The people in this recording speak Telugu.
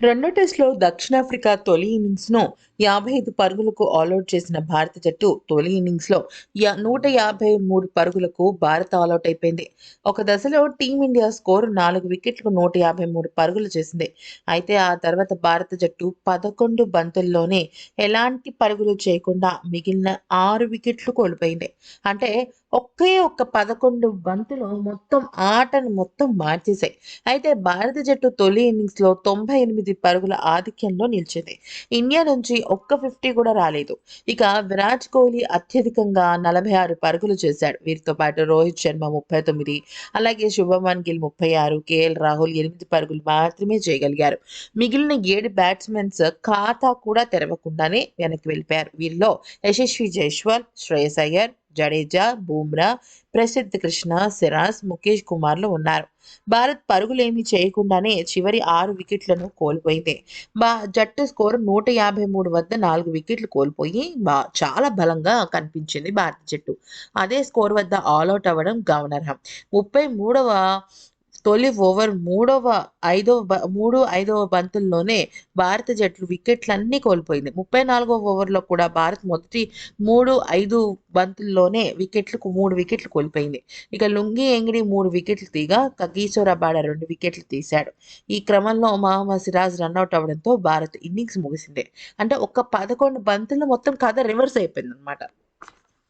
రెండో టెస్ట్లో దక్షిణాఫ్రికా తొలి ఇన్నింగ్స్ను యాభై ఐదు పరుగులకు ఆల్అౌట్ చేసిన భారత జట్టు తొలి ఇన్నింగ్స్లో నూట యాభై మూడు పరుగులకు భారత్ ఆల్అౌట్ అయిపోయింది. ఒక దశలో టీమిండియా స్కోరు నాలుగు వికెట్లకు నూట యాభై మూడు పరుగులు చేసింది. అయితే ఆ తర్వాత భారత జట్టు పదకొండు బంతుల్లోనే ఎలాంటి పరుగులు చేయకుండా మిగిలిన ఆరు వికెట్లు కోల్పోయింది. అంటే ఒకే ఒక్క పదకొండు బంతులు మొత్తం ఆటను మొత్తం మార్చేశాయి. అయితే భారత జట్టు తొలి ఇన్నింగ్స్లో తొంభై ఎనిమిది పరుగుల ఆధిక్యంలో నిలిచింది. ఇండియా నుంచి ఒక్క ఫిఫ్టీ కూడా రాలేదు. ఇక విరాట్ కోహ్లీ అత్యధికంగా నలభై ఆరు పరుగులు చేశాడు. వీరితో పాటు రోహిత్ శర్మ ముప్పై తొమ్మిది అలాగే శుభమన్ గిల్ ముప్పై ఆరు కేఎల్ రాహుల్ ఎనిమిది పరుగులు మాత్రమే చేయగలిగారు. మిగిలిన ఏడు బ్యాట్స్మెన్స్ ఖాతా కూడా తెరవకుండానే వెనక్కి వెళ్ళిపోయారు. వీరిలో యశస్వి జైస్వాల్ శ్రేయస్ అయ్యర్ జడేజా బూమ్రా ప్రసిద్ధ్ కృష్ణ సిరాజ్ ముఖేష్ కుమార్లు ఉన్నారు. భారత్ పరుగులేమీ చేయకుండానే చివరి ఆరు వికెట్లను కోల్పోయింది. బా జట్టు స్కోర్ నూట యాభై మూడు వద్ద నాలుగు వికెట్లు కోల్పోయి బా చాలా బలంగా కనిపించింది భారత జట్టు. అదే స్కోర్ వద్ద ఆల్అవుట్ అవ్వడం గమనార్హం ముప్పై మూడవ తొలి ఓవర్ మూడవ ఐదవ బ మూడు ఐదవ బంతుల్లోనే భారత జట్లు వికెట్లన్నీ కోల్పోయింది. ముప్పై నాలుగవ ఓవర్లో కూడా భారత్ మొదటి మూడు ఐదు బంతుల్లోనే వికెట్లకు మూడు వికెట్లు కోల్పోయింది. ఇక లుంగి ఎంగిడి మూడు వికెట్లు తీగా కగీశ్వర బాడ రెండు వికెట్లు తీశాడు. ఈ క్రమంలో మహమ్మద్ సిరాజ్ రన్అట్ అవ్వడంతో భారత్ ఇన్నింగ్స్ ముగిసింది. అంటే ఒక పదకొండు బంతుల్లో మొత్తం కథ రివర్స్ అయిపోయింది అనమాట